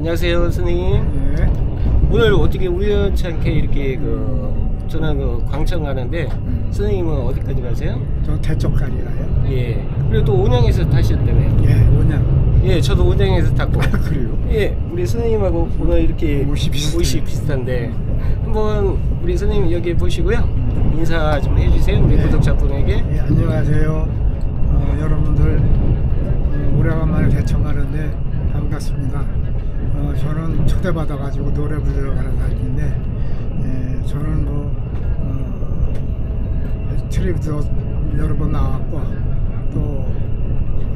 안녕하세요, 선생님. 예. 오늘 어떻게 우연치 않게 이렇게 그 저는 그 광천 가는데 음. 선생님은 어디까지 가세요? 저 대쪽까지 가요. 예. 그리고 또 온양에서 타셨다며요. 예, 오냥. 예, 저도 온양에서 탔고. 그래요. 예, 우리 선생님하고 오늘 이렇게 옷이 비슷해요. 옷이 비슷한데 한번 우리 선생님 여기 보시고요. 인사 좀 해주세요, 우리 예. 구독자분에게. 예, 안녕하세요. 어, 여러분들 어, 오래간만에 대청 가는데 반갑습니다. 어, 저는 초대받아가지고 노래 부르러 가는 사람인데 예, 저는 뭐 어, 트립도 여러 번 나왔고 또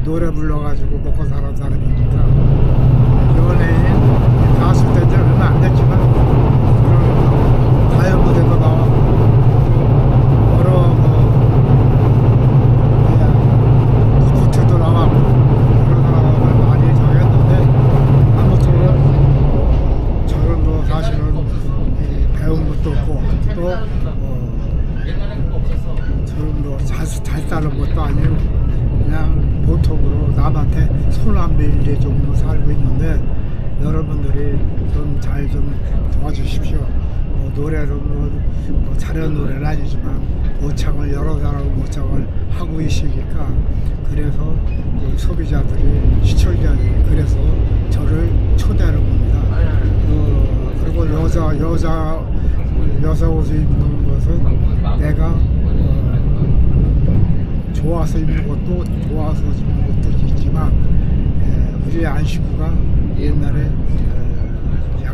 노래 불러가지고 먹고 사는 사람입니다. 연예인 가수 된지 얼마 안 됐지 노래는 뭐, 뭐 잘하는 노래는 아니지만 모창을 여러 사람 모창을 하고 있으니까 그래서 이 소비자들이 시청자들이 그래서 저를 초대하는 겁니다. 어, 그리고 여자 여자 여자 옷을 입는 것은 내가 어, 좋아서 입는 것도 좋아서 입는 것도 있지만 에, 우리 안식구가 옛날에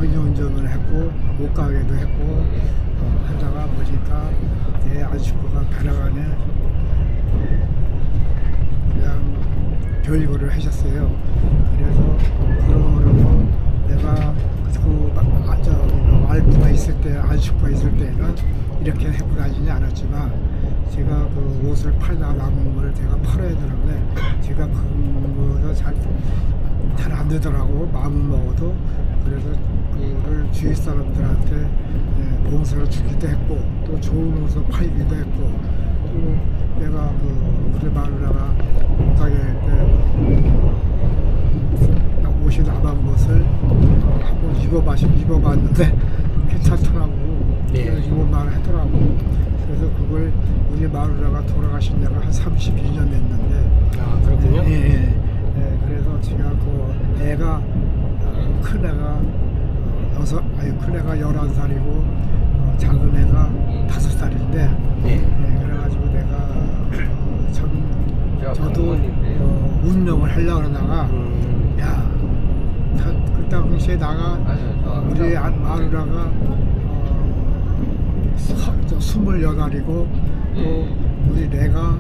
에, 양념운전을 했고 옷가게도 했고 어, 하다가 보니까 내 안식구가 변화가네 그냥 교육을 하셨어요. 그래서 그러므로 내가 그 마- 아, 저 와이프가 있을 때 안식구가 있을 때는 이렇게 해고 다니지 않았지만 제가 그 옷을 팔다 남은 걸 제가 팔아야 되는데 제가 그거가 잘잘 안 되더라고 마음은 먹어도 그래서 그 거를 주위 사람들한테 예, 봉사를 주기도 했고 또 좋은 옷을 팔기도 했고 또 내가 그 우리 마누라가 못하게 할때 옷이 남은 것을 어, 한번 입어봐 입어봤는데 괜찮더라고 네. 입을만 하더라고 그래서 그걸 우리 마누라가 돌아가신 지가 한 32년 됐는데 아, 그렇군요. 예, 예. 예, 그래서 제가 그 애가 어, 큰 애가 어, 여섯 아니 큰 애가 11살이고 어, 작은 애가 다섯 살인데 네. 예, 그래가지고 내가 어, 참 저도 어, 운명을 하려고 그러다가 음, 야, 다- 그 당시에 나가 어, 우리 안- 마누라가 어, 스물여덟이고 또 우리 내가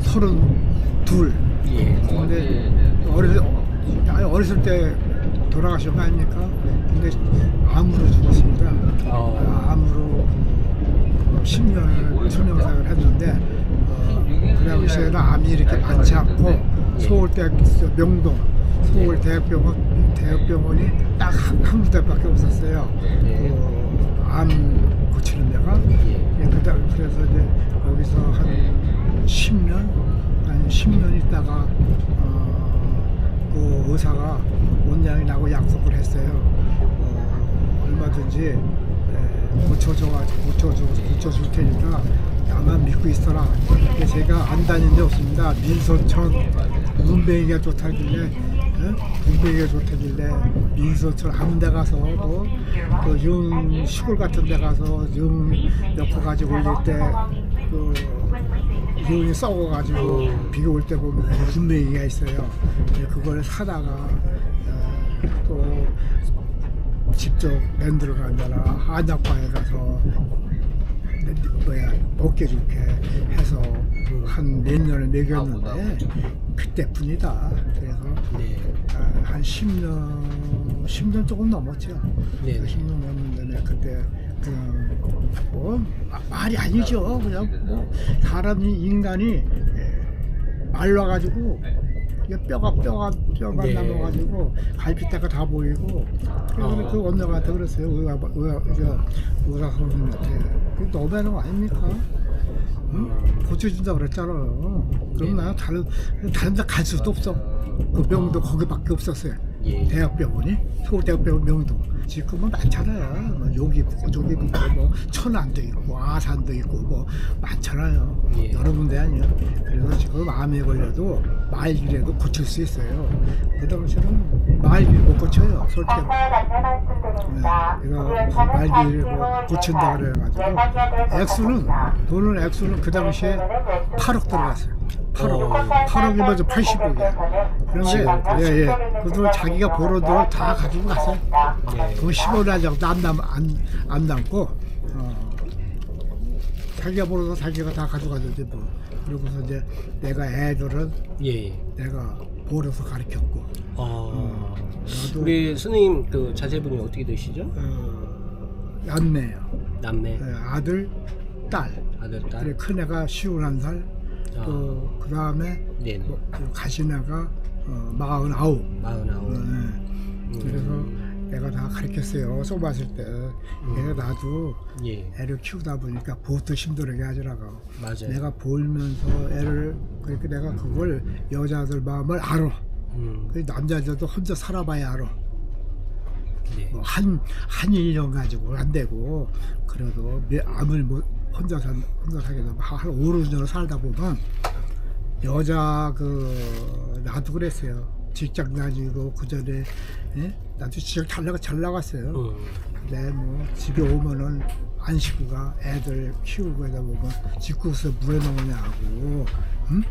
서른 둘. 예. 근데 어릴 아니, 어렸을 때 돌아가신 거 아닙니까? 근데 암으로 죽었습니다. 어. 아, 암으로 10년을 투명상을 했는데 어, 그 당시에는 암이 이렇게 많지 않고 서울대학 명동 서울대학병원 대학병원이 딱 한, 한 군데밖에 없었어요. 그, 암 고치는 데가. 예, 그다 그래서 이제 거기서 한 10년 한 10년 있다가 어, 그 의사가 원장이 나고 약속을 했어요. 어, 얼마든지 에, 고쳐줘 고쳐줘 고쳐줄 테니까 나만 믿고 있어라. 근데 제가 안 다닌 데 없습니다. 민소천 문뱅이가 좋다길래 어? 문뱅이가 좋다길래 민소천 아무 데 가서 뭐그영 시골 같은 데 가서 영 엮어 가지고 올릴 때그 기운이 썩어가지고 비가 올 때 보면 군뱅이가 있어요. 그걸 사다가 어, 또 직접 만들어 간다나 한약과에 가서 뭐야 먹게 좋게 해서 한 몇 년을 먹였는데 그때뿐이다. 그래서 네. 아, 한 10년, 10년 조금 넘었죠. 네. 10년 넘었는데 그때 그냥 뭐 마- 말이 아니죠. 그냥 뭐 사람이 인간이 예, 말라가지고 이게 뼈가 뼈가 뼈가 네. 남아가지고 갈피뼈가 다 보이고 그래서 어. 그 언니한테 그랬어요. 의사 의사 저 의사 선생님한테 그 너무하는 거 아닙니까? 응? 고쳐준다 그랬잖아요. 그럼 네. 나는 다른 다른 데 갈 수도 없어. 그 병도 거기밖에 없었어요. 예. 대학병원이 서울대학병원 명동 지금은 많잖아요. 뭐 여기 있고 저기 있고 뭐 천안도 있고 아산도 있고 뭐 많잖아요. 예. 여러 군데 아니에요. 그래서 지금 암에 걸려도 말기라도 고칠 수 있어요. 그 당시에는 말기를 못 고쳐요. 솔직히 네, 이거 말기를 뭐 고친다 그래가지고 액수는 돈은 액수는 그 당시에 8억 들어갔어요. 8억, 어. 8억이면 저 80억이야. 그런데 예, 예. 그돈 자기가 벌은 돈을 다 가지고 갔어요. 네. 돈 10원 정도 안, 남, 안, 안 남고 어, 자기가 벌어서 자기가 다 가져가지 뭐. 그러고서 이제 내가 애들은 예. 내가 벌어서 가르쳤고 아. 나도 우리 스님 그 자제분이 어떻게 되시죠? 어, 남매예요. 남매, 네, 아들, 딸. 아들, 딸. 큰 애가 51살. 아. 그, 그 다음에. 뭐, 그 가신 애가 어, 49. 마흔아홉. 네. 그래서 내가 다 가르쳤어요. 쏘봤을 때. 내가 나도 예. 애를 키우다 보니까 보트 힘들게 하더라고. 맞아요. 내가 보면서 애를 그러니까 내가 그걸 여자들 마음을 알아. 음. 그 남자들도 혼자 살아봐야 알아. 네. 뭐한 한인형 가지고 안 되고 그래도 내 암을 못 혼자 산 혼자 살게 되면 한 5, 6년 살다 보면 여자 그 나도 그랬어요. 직장 다니고 그 전에 예? 나도 직장 잘 나가 잘 나갔어요. 음. 근데 뭐 집에 오면은 안 쉬고 가 애들 키우고 하다 보면 집구서 물에 넣으냐고 응?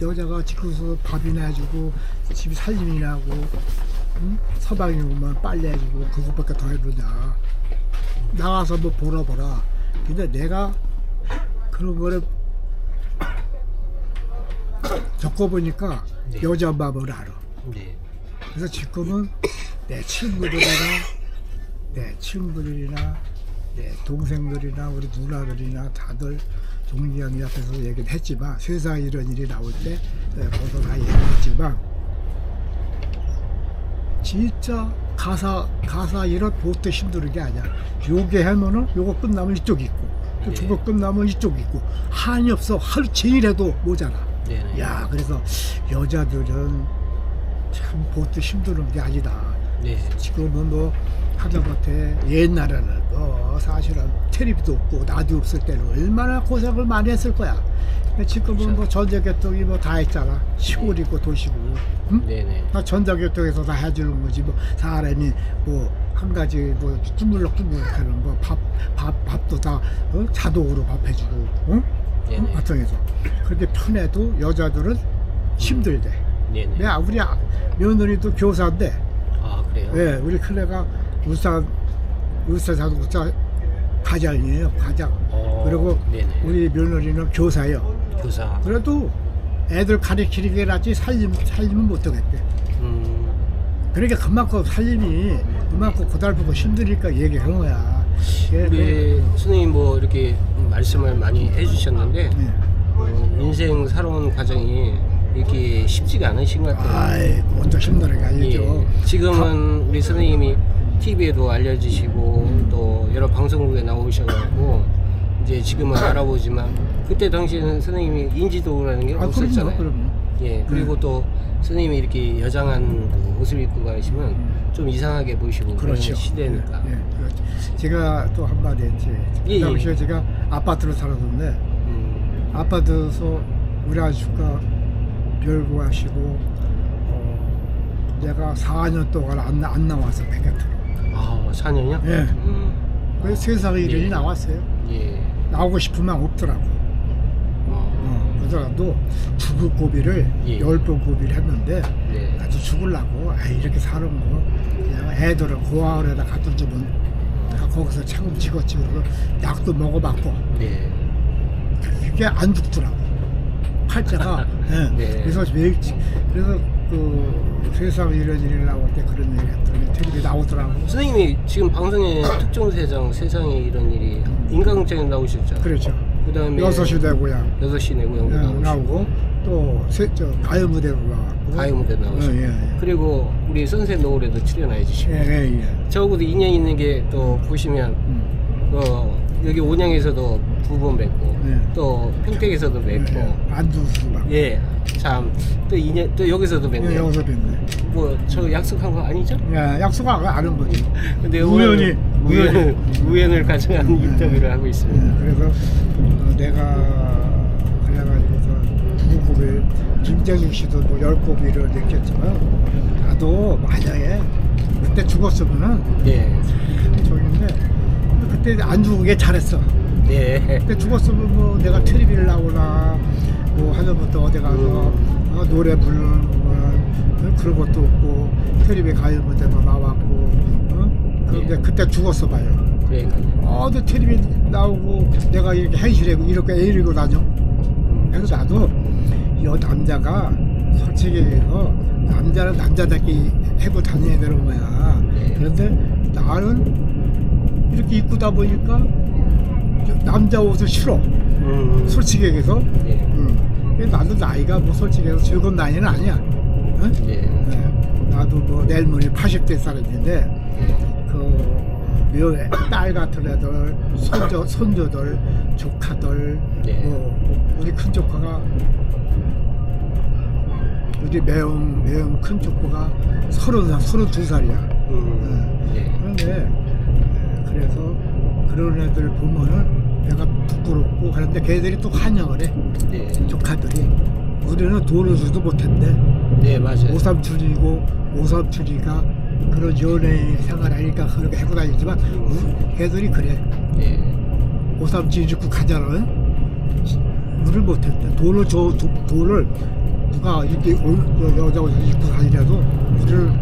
여자가 집구서 밥이나 해주고 집 살림이나 하고 응? 서방이 오면 빨래 해주고 그것밖에 더 해주냐 나가서 뭐 보러 보라 근데 내가 그런 거를 겪어보니까 네. 여자 마음을 알아 네. 그래서 지금은 내 친구들이나 내 친구들이나 내 동생들이나 우리 누나들이나 다들 종리형이 앞에서 얘기를 했지만 세상에 이런 일이 나올 때 내가 거기서 다 얘기했지만 진짜 가사 가사 이런 보트 힘든 게 아니야. 요게 하면은 요거 끝나면 이쪽 있고 또 예. 저거 끝나면 이쪽 있고 한이 없어 하루 종일 해도 모자라. 네네. 야 그래서 여자들은 참 보트 힘드는 게 아니다. 네. 지금은 뭐 하다못해 옛날에는 뭐 사실은 텔레비도 없고 라디오 없을 때는 얼마나 고생을 많이 했을 거야. 근데 지금은 뭐 전자교통이 뭐 다 했잖아. 시골이고 도시고. 응? 네네. 다 전자교통에서 다 해주는 거지. 뭐 사람이 뭐 한 가지 뭐 쭈물럭쭈물럭 하는 뭐 거밥 밥 밥도 다 어? 자동으로 밥 해주고. 응? 네네. 바탕에서 그렇게 편해도 여자들은 힘들대. 네네. 내 우리 아- 며느리도 교사인데, 아 그래요? 예, 우리 큰애가 울산 울산 자동차 과장이에요, 과장. 어, 그리고 네네. 우리 며느리는 교사예요. 교사. 그래도 애들 가르치는 게 낫지 살림 살림은 못 하겠대. 음. 그러니까 그만큼 살림이 그만큼 고달프고 힘드니까 얘기한 거야. 예, 우리 스님 뭐 이렇게 말씀을 많이 해주셨는데 예. 어, 인생 살아온 과정이 이렇게 쉽지가 않으신 것 같아요. 아이, 그것도 힘든 게 아니죠. 예. 지금은 우리 선생님이 TV에도 알려주시고 또 여러 방송국에 나오셔가지고 이제 지금은 알아보지만 그때 당시에는 선생님이 인지도라는 게 아, 그럼요, 없었잖아요. 그럼요. 예 그리고 또 선생님이 이렇게 여장한 그 옷을 입고 가시면 좀 이상하게 보이시고 그런 그렇죠. 시대니까. 예, 예, 그렇죠. 제가 또 한마디 했지. 예, 그 당시에 예. 제가 아파트로 살았는데 음, 아파트에서 우리 아저씨가 별거 하시고 어, 내가 4년 동안 안, 안 나와서 백야트로. 아 4년이요? 예. 음, 그래서 세상에 이름이 예. 나왔어요. 예. 나오고 싶으면 없더라고. 어, 어, 그래서라도 죽을 고비를 예. 열번 고비를 했는데 네. 나도 죽을라고 아 이렇게 사는 거 그냥 애들을 고아원에다 갖다 주면 다 거기서 차금 찍었지 그러고 약도 먹어봤고 네. 그게 안 죽더라고 팔자가 예. 네. 그래서 매일 지- 그래서 그 세상에 이런 일이 나올 때 그런 얘기 했더니 텔레비 나오더라고 선생님이 지금 방송에 특종 세상 세상에 이런 일이 인간극장에 나오셨죠? 그렇죠 그다음에 여섯 시대 고향 6시 내 고향도 예, 나오고 또저 가요 무대로 나왔고 가요 무대 나오시고 예, 예, 그리고 우리 선생 노을에도 출연해 예. 주시고 예, 예, 예. 저하고도 인연 있는 게 또 보시면 음. 어, 여기 온양에서도 두 번 뵙고 네. 또 평택에서도 뵙고 예, 안두수막. 예. 참 또 인연 또 여기서도 예, 뵙네요. 여기서 뵙네. 뭐 저 약속한 거 아니죠? 야, 약속하고 아는 거지. 근데 우연히, 오늘 우연을 우연을 가정한 네. 인터뷰를 하고 있습니다. 예, 그래서 어, 내가 그래가지고서 두 고비 김재중 씨도 뭐열 고비를 느꼈지만 나도 만약에 그때 죽었으면은 예. 저기인데 그때 안 죽게 잘했어. 예. 그때 죽었으면 뭐 내가 텔레비를 나오나 뭐 하다부터 어디 가서 음. 어, 노래 부르는 거 그런 것도 없고 텔레비 가요 무대도 나왔고 어? 그런데 예. 그때 죽었어 봐요. 그러니까. 어, 근 텔레비 나오고 내가 이렇게 현실에 이렇게 애리고 다녀. 음. 그래서 나도 이 남자가 솔직히 얘기해서 남자는 남자답게 해고 다녀야 되는 거야. 네. 그런데 나는 이렇게 입고다 보니까 남자 옷을 싫어. 음. 솔직히 얘기해서. 예. 응. 나도 나이가 뭐 솔직히 해서 즐거운 나이는 아니야. 응? 예. 네. 나도 뭐 내일 모레 80대 사람인데 예. 그 묘에 딸 같은 애들 손주 손주들 조카들 네. 뭐 우리 큰 조카가 우리 매운 매운 큰 조카가 서른 살 서른 두 살이야. 음. 예. 그런데 에, 그래서 그런 애들 보면은 내가 부끄럽고 그런데 걔들이 또 환영을 해 예. 조카들이 우리는 돈을 주도 못했는데 네, 맞아요. 오삼촌이고 오삼촌이가 그런 연예인 생활하니까 그렇게 하고 다니지만 우- 걔들이 그래 예. 오삼촌 입고 가잖아 우리를 못했대 돈을 줘 도- 돈을 누가 이렇게 여- 여자 옷을 입고 다니라도 우리를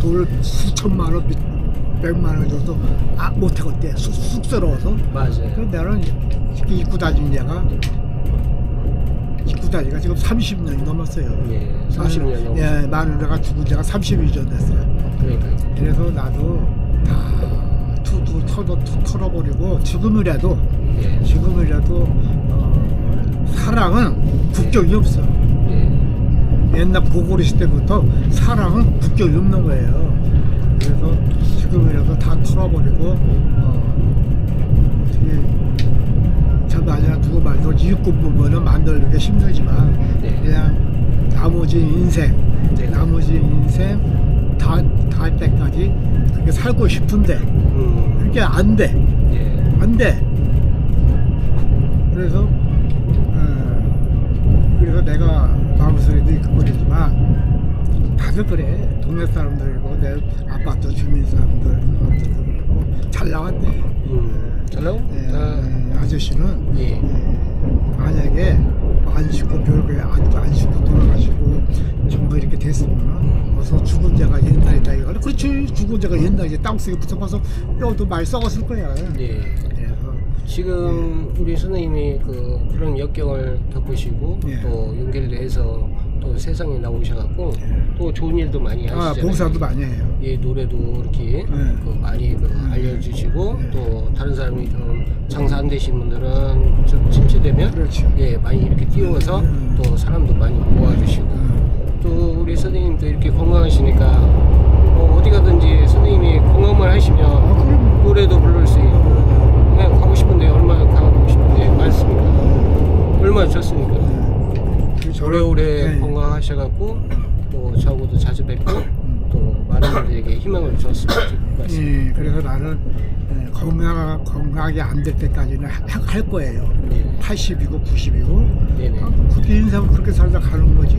돈을 수천만 원 몇- 백만 원 줘도 아 못하겠대 쑥- 쑥스러워서 맞아요. 그래서 나는 입고 다니는 애가 입고 다니가 지금 30년이 넘었어요 예. 30년 넘었어요. 예, 마누라가 죽은 지가 30일 전 됐어요. 그러니까. 그래서 나도 다 투두 털어, 털어버리고 지금이라도 예. 지금이라도 어, 사랑은 국경이 없어. 예. 옛날 고고리 시대부터 사랑은 국경이 없는 거예요. 그래서 지금이라도 다 털어버리고 어, 어떻게 저 마지막 누구 말도 일꾼 부분은 만들기 힘들지만 네. 그냥 나머지 인생 네. 나머지 인생 다, 다할 때까지 그렇게 살고 싶은데 음. 그게 안 돼. 예. 안 돼. 그래서 어, 그래서 내가 마음속에도 있거리지만 다들 그래. 동네 사람들이고 내 아파트 주민 사람들 아무튼 그러고 잘 나왔대. 음. 네, 아, 네, 아저씨는 예. 만약에 안 씻고 별거에 아직도 안 씻고 돌아가시고 정도 이렇게 됐으면 어서 죽은 자가 옛날이다 이거 그렇지 죽은 자가 옛날이지 땅속에 붙어봐서 뼈도 많이 썩었을 거야 예. 그래서 지금 우리 선생님이 그 그런 역경을 겪으시고 예. 또 내서 또 세상에 나오셔갖고 또 좋은 일도 많이 아 하시잖아요. 봉사도 많이 해요 예, 노래도 이렇게 그 많이 그 알려주시고 네. 또 다른 사람이 좀 장사 안 되신 분들은 좀 침체되면 그렇죠. 예 많이 이렇게 띄워서 음. 또 사람도 많이 모아주시고 음. 또 우리 선생님도 이렇게 건강하시니까 뭐 어디 가든지 선생님이 공감을 하시면 아 그럼 노래도 부를 수 있고 그냥 가고 싶은데 얼마나 가고 싶은데 많습니까 얼마나 좋습니까 그 오래오래 네. 건강하셔갖고 또 저하고도 자주 뵙고 또 많은 분들에게 희망을 것 같습니다 예, 그래서 나는 예, 건강 건강하게 안 될 때까지는 하- 할 거예요 네. 80이고 90이고 네네 아, 그렇게 인생은 그렇게 살다 가는 거지.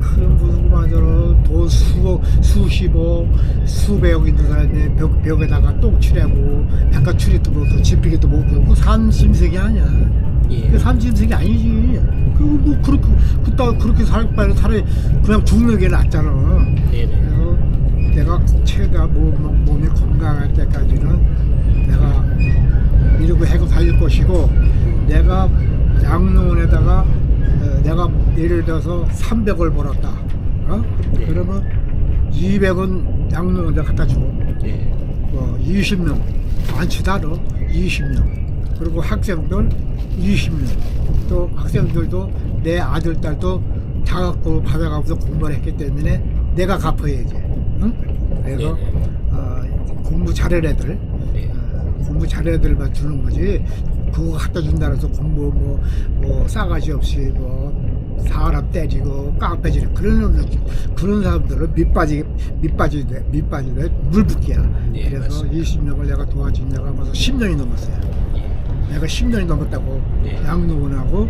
그 무슨 말대로 돈 수억, 수십억, 수백억 있는 사람이 벽, 벽에다가 똥 칠하고 바깥 출입도 못하고 집비기도 못하고 그 산짐승이 아니야. 예. 그 산짐승이 아니지. 그렇게 그따 그렇게 살 바에는 차라리 그냥 죽는 게 낫잖아. 네네 그래서 내가 최대한 몸, 몸이 건강할 때까지는 내가 이러고 해고 다닐 것이고 내가 양로원에다가 어, 내가 예를 들어서 300을 벌었다 어? 네. 그러면 200은 양로원에 갖다 주고 예. 어, 20명 많지도 않아 20명 그리고 학생들 20명 또 학생들도 내 아들 딸도 자각고 받아가면서 공부를 했기 때문에 내가 갚아야지 응? 그래서 네. 어, 공부 잘하는 애들 네. 어, 공부 잘해야 애들만 주는 거지 그거 갖다 준다고 해서 공부 뭐, 뭐 싸가지 없이 뭐 사람 때리고 깡패지는 그런 그런 사람들은 밑빠지 밑빠지네 밑빠지네 물붓기야 네, 그래서 맞습니다. 20년을 내가 도와준 내가 벌써 10년이 넘었어요 예. 내가 10년이 넘었다고 네. 양로원하고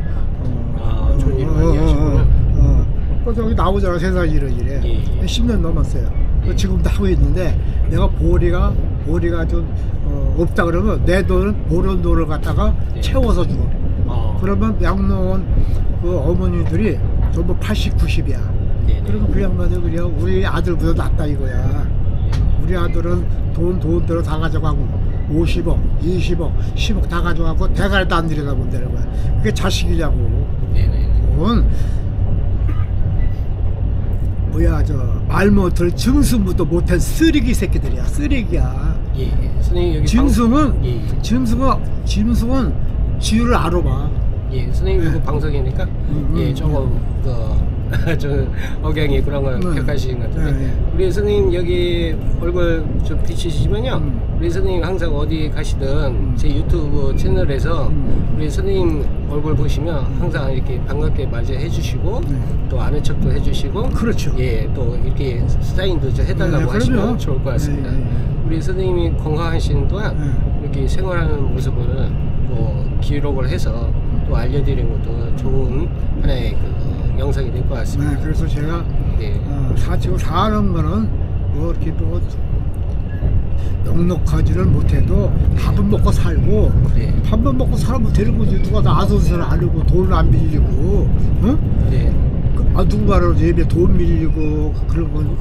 좋은 일 많이 하시구나. 어, 또 저기 나오잖아 세상 이런 일에 예, 예. 10년 넘었어요 예. 지금도 하고 있는데 내가 보리가 보리가 좀 어, 없다 그러면 내 돈을 보는 돈을 갖다가 예. 채워서 줘 어. 그러면 양로원 그 어머니들이 전부 80, 90이야 네네. 그러면 그 양반들 그냥 우리 아들보다 낫다 이거야 우리 아들은 돈 돈대로 다 가져가고 50억, 20억, 10억 다 가져가고 대가리도 안 들여다본다는 거야. 그게 자식이냐고. 그건 뭐야 저 말 못할 증승부도 못한 쓰레기 새끼들이야. 쓰레기야. 예, 예. 선생님 여기 짐승은 방... 예, 예. 짐승은 짐승은 지유를 알아봐. 예, 선생님 이거 네. 방송이니까 음, 예 음, 조금 그 좀 억양이 그런 걸 네. 격하시는 것 같은데 네, 네. 우리 선생님 여기 얼굴 좀 비치시지만요 음. 우리 선생님 항상 어디 가시든 음. 제 유튜브 채널에서 음. 우리 선생님 얼굴 보시면 항상 이렇게 반갑게 맞이해 주시고 네. 또 아는 척도 해 주시고 그렇죠. 예, 또 이렇게 사인도 좀 해달라고 네, 하시면 그럼요. 좋을 것 같습니다. 네, 네, 네. 우리 선생님이 건강하시는 동안 네. 이렇게 생활하는 모습을 또 기록을 해서 또 알려드리는 것도 좋은 하나의 그 영상이 될 것 같습니다. 네, 그래서 제가 네. 어, 사치고 사는 거는 뭐 이렇게 뭐 넉넉하지를 못해도 밥은 먹고 살고 네. 밥만 먹고 살면 되는 거지 누가 나 아선서를 하려고 돈을 안 빌리고 어? 네. 그, 아 누구 말로 예배 돈 빌리고 그런 건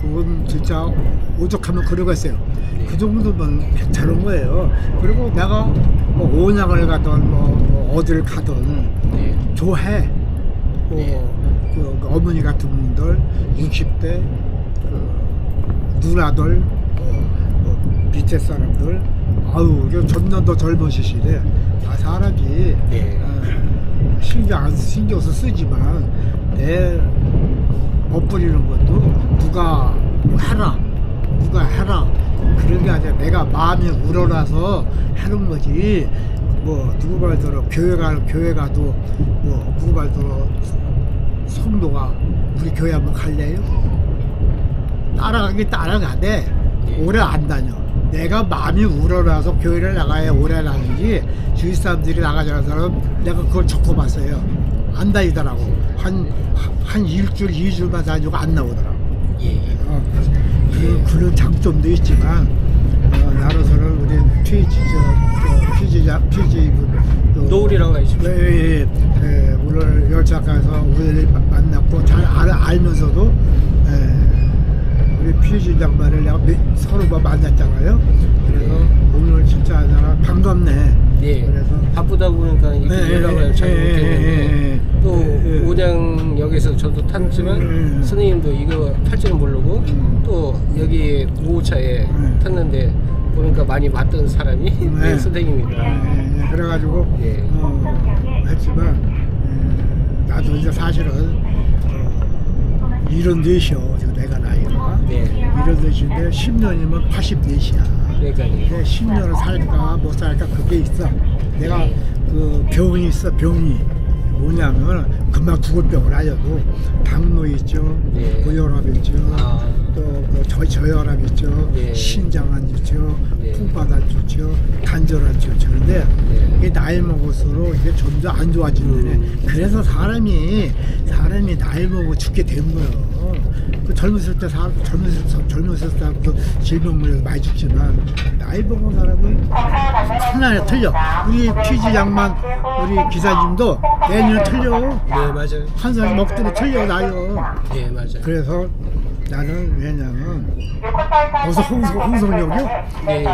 그건 진짜 오죽하면 그러겠어요 네. 그 정도면 괜찮은 거예요 그리고 내가 뭐 온양을 가든 뭐, 뭐 어딜 가든 네. 좋아해. 그, 네. 그, 그 어머니 같은 분들 60대 그 누나들 뭐, 뭐 밑에 사람들 아유 점점 더 젊으시시래. 아 사람이 네. 어, 신경 안 쓰- 신경 써 쓰지만 내 멋부리는 것도 누가 뭐 해라 누가 해라 그런 게 아니라 내가 마음이 우러나서 하는 거지 뭐 누구 말대로 교회 가 교회 가도 뭐 누구 말대로 성도가 우리 교회 한번 갈래요? 따라가기 따라가되 예. 오래 안 다녀. 내가 마음이 우러나서 교회를 나가야 오래 다니지 주위 사람들이 나가자는 사람 내가 그걸 적어봤어요. 안 다니더라고. 한, 한 일주일, 이주일만 다니고 안 나오더라고. 예. 예. 어, 그, 그런 장점도 있지만 어, 나로서는 우리 피지 저, 저 피지자 피지 그, 노을이라고 하십시오. 네, 예, 예, 예, 오늘 열차가서 우리를 마- 만났고 잘 알, 알면서도 예, 우리 피지 장관을 내가 매- 서로 뭐 만났잖아요. 그래서 오늘 진짜 내가 반갑네. 예. 그래서 바쁘다 보니까 이렇게 네, 연락을 잘 예, 못했는데 예, 예. 또 예, 예. 오장역에서 저도 탔지만 예, 예. 선생님도 이거 탈 줄은 모르고 음. 또 여기 5호차에 예. 탔는데 보니까 많이 봤던 사람이 네, 선생님이다. 예, 예, 그래가지고 예. 어, 했지만 예, 나도 이제 사실은 어, 이런 넷이요. 지금 내가 나이가 네. 이런 넷인데 10년이면 84이야. 그러니까 근데 10년을 살까 못 살까 그게 있어. 내가 그 병이 있어 병이 뭐냐면 금방 죽을 병을 알려도 당뇨 있죠, 예. 고혈압 있죠, 아. 또그 저혈압 있죠, 예. 신장암 있죠, 예. 콩팥암 있죠, 관절암 있죠. 그런데 예. 이게 나이 먹을수록 이게 점점 안 좋아지는 애. 음. 그래서 사람이 사람이 나이 먹고 죽게 된 거예요. 그 젊었을 때 사, 젊었을 때 젊었을 때부터 질병물에서 많이 죽지만 나이 먹은 사람은 하나에 틀려. 우리 피지 양만 우리 기사님도 내년에 틀려. 네 맞아요. 한살 먹더니 틀려 나요. 네 맞아요. 그래서 나는 왜냐면 어서 홍성 홍성역이요. 네.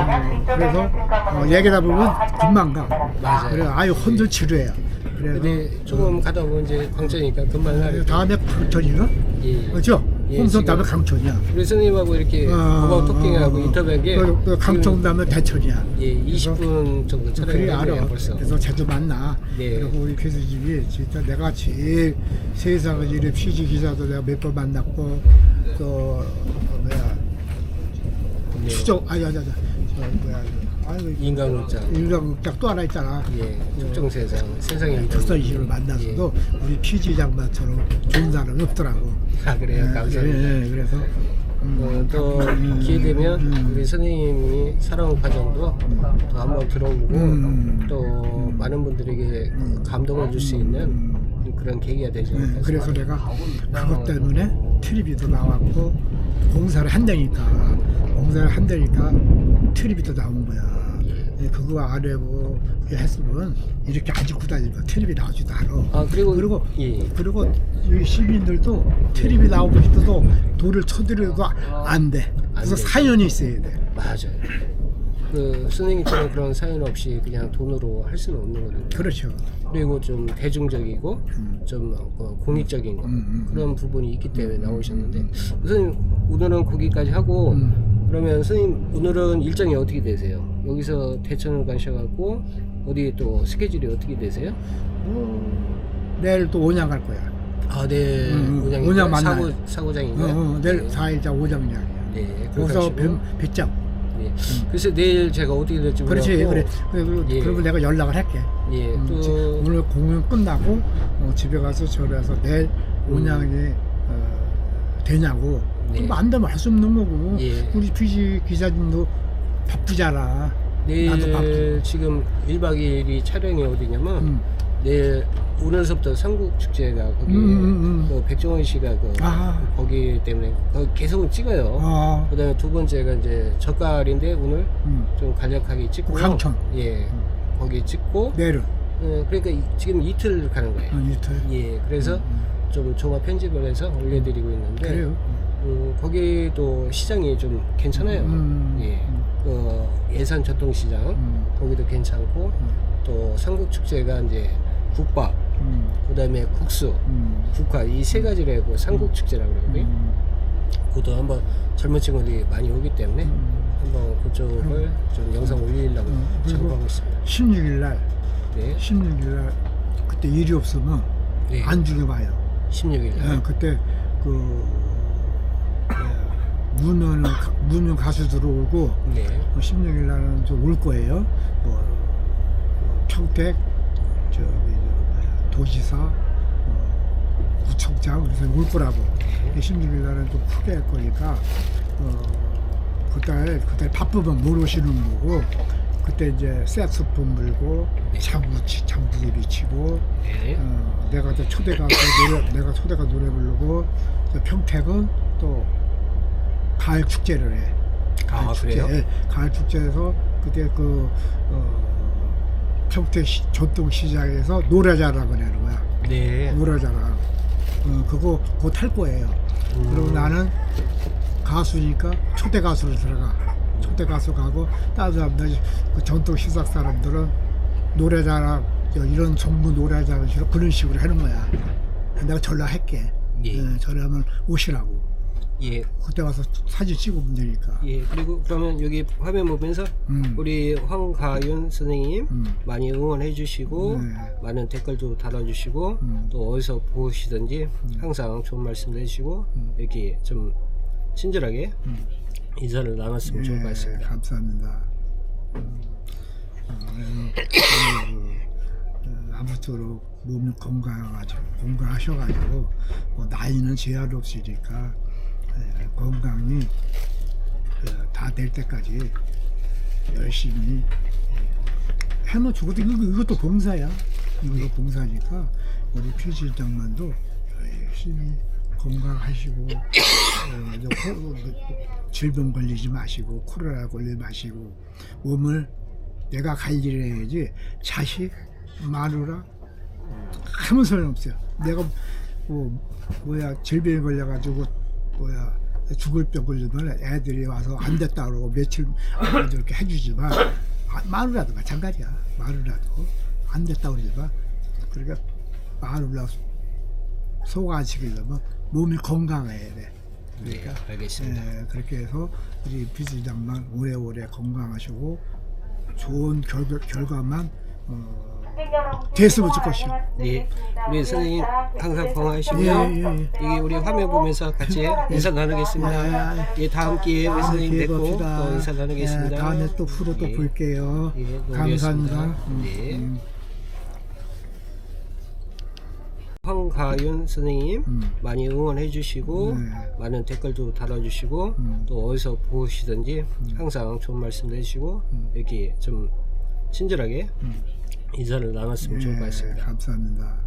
그래서 어, 얘기하다 보면 금방 가. 맞아요. 그래 아유 혼자 치료해요. 그래서 근데 조금 가다 보면 이제 광천이니까 금방 가요. 다음에 강천이나 예. 그렇죠? 예, 홍성 지금- 다음에 강천이야. 우리 선생님하고 이렇게 어, 고방 토킹하고 어, 어. 인터뷰한 게 그, 그 강천 지금, 다음에 대천이야. 예 20분 정도 그래 촬영을 알아. 했네요 벌써. 그래서 자주 만나. 네. 그리고 우리 교수님이 진짜 내가 제일 세상에 이래 피지 기자도 내가 몇 번 만났고 또 어, 뭐야 네. 추적 아니 아니 아니 저 뭐야 아 아이고, 인간극장. 인간극장 또 하나 있잖아. 예, 특정 세상, 세상의 조선시를 만나서도 우리 피지 장만처럼 좋은 사람이 없더라고. 예. 아 그래요, 예, 감사합니다. 예, 예, 그래서 음, 어, 또 음, 기회 되면 음. 우리 선생님이 살아온 과정도 또 한번 들어보고 음. 또 많은 분들에게 감동을 줄 수 있는 그런 계기가 되지 네, 그래서. 내가 그것 때문에 트리비도 나왔고 공사를 한다니까 공사를 한다니까 트리비도 나온 거야. 예, 그거 안 해고 했으면 이렇게 안 짓고 다니면 트리비 나오지도 않아. 아 그리고 그리고 예. 그리고 이 시민들도 트리비 나오고 싶어도 돌을 쳐들여도 안 돼. 그래서 돼. 사연이 있어야 돼. 맞아요. 그 선생님처럼 그런 사연 없이 그냥 돈으로 할 수는 없는 거거든요. 그렇죠. 그리고 좀 대중적이고 좀 어, 공익적인 거 음, 그런 부분이 있기 때문에 나오셨는데 선생님 오늘은 거기까지 하고 음. 그러면 선생님 오늘은 일정이 어떻게 되세요? 여기서 대천을 가셔갖고 어디 또 스케줄이 어떻게 되세요? 어, 내일 또 온양 갈 거야. 아, 네. 음, 음. 오장이 오장 사고 만나요. 사고장인가요? 어, 어, 내일 네. 4일자 오장장이야. 네. 거기서 하시고. 뱀, 배짱. 네. 그래서 내일 제가 어떻게 될지 그렇지. 그래. 그리고 예. 그러면 내가 연락을 할게. 예. 음, 또 지- 오늘 공연 끝나고 어, 집에 가서 절에서 내일 온양이 어, 되냐고. 음. 네. 그럼 안 되면 할 수 없는 거고. 예. 우리 피지 기자님도 바쁘잖아. 내일 나도 바쁘고. 지금 1박 2일이 촬영이 어디냐면 음. 내일 오늘서부터 삼국 축제가 거기 음, 음, 음. 그 백종원 씨가 그 아. 거기 때문에 거기 계속 찍어요. 어. 그다음에 두 번째가 이제 젓갈인데 오늘 음. 좀 간략하게 찍고 광천. 예 거기 찍고 내일은 어, 그러니까 이- 지금 이틀 가는 거예요. 어, 이틀. 예 그래서 좀 종합 편집을 해서 올려드리고 있는데 그래요. 음, 거기도 시장이 좀 괜찮아요. 음. 예, 그 예산 전통시장 음. 거기도 괜찮고 또 삼국 축제가 이제 국밥, 음. 그다음에 국수, 음. 국화 이 세 가지를 그 삼국 축제라고 그러거든요. 음. 그것도 한번 젊은 친구들이 많이 오기 때문에 한번 그쪽을 좀 영상 올리려고 음. 작업하고 있습니다. 16일 날, 네, 16일 날 그때 일이 없으면 네. 안 죽여봐요. 16일 날. 예, 그때 그 예, 무명 무명 가수 들어오고 네, 16일 날은 좀 올 거예요. 뭐 어, 평택 저기 도지사 어, 구청장 그래서 올 거라고. 16일 날은 좀 크게 할 거니까 어, 그달 그달 바쁘면 못 오시는 거고 그때 이제 색소폰 불고 네. 장구 치 장구기리 치고 네, 어, 내가 또 초대 가서 노래 내가 초대 가 노래 부르고 저 평택은 또 가을 축제를 해. 가을 아, 축제, 그래요? 예, 가을 축제에서 그때 그 어, 평택 시, 전통시장에서 노래자랑 하는 거야. 네. 노래자랑. 어, 그거 곧할 거예요. 음. 그리고 나는 가수니까 초대 가수로 들어가. 초대 가수 가고 다른 사람들 그 전통 시작 사람들은 노래자랑 저 이런 정부 노래자랑 그런 식으로 하는 거야. 내가 전화할게. 예. 예, 전화하면 오시라고. 예, 그때 와서 사진 찍으면 되니까. 예. 그리고 그러면 여기 화면 보면서 음. 우리 황가윤 선생님 음. 많이 응원해 주시고 네. 많은 댓글도 달아주시고 음. 또 어디서 보시든지 항상 좋은 말씀도 해주시고 이렇게 좀 친절하게 음. 인사를 나눴으면 좋을 것 같습니다. 예, 감사합니다. 음, 어, 그, 어, 아무쪼록 건강하가지고 건강하셔가지고 뭐 나이는 제한 없으니까 예, 건강이 다 될 때까지 열심히 예. 근데 이거, 이것도 봉사야. 이것도 봉사니까 우리 필실장만도 열심히 건강하시고 어, 이제 코- 질병 걸리지 마시고 코로나 걸리지 마시고 몸을 내가 관리를 해야지 자식 마누라 아무 소용 없어요. 내가 뭐 뭐야 질병 걸려가지고 뭐야 죽을 병 걸리면 애들이 와서 안 됐다 그러고 며칠 안 이렇게 해주지만 아, 마누라도 마찬가지야. 마누라도 안 됐다 그러지만 그러니까 마누라 속안 시키려면 몸이 건강해야 돼. 네, 알겠습니다. 예, 그렇게 해서 우리 비서장만 오래오래 건강하시고 좋은 결, 결과만 어, 됐으면 좋겠어요. 네, 우리 선생님 항상 건강하시고요. 예, 예, 예. 여기 우리 화면 보면서 같이 인사 나누겠습니다. 예. 예, 다음 기회에 우리 선생님 뵙고. 또 인사 나누겠습니다. 예, 다음에 또 후로 또 예. 볼게요. 예, 감사합니다. 음, 네. 음, 황가윤 선생님 음. 많이 응원해 주시고 네. 많은 댓글도 달아주시고 음. 또 어디서 보시든지 항상 좋은 말씀도 해주시고 이렇게 좀 친절하게 인사를 나눴으면 좋을 것 예, 같습니다. 감사합니다.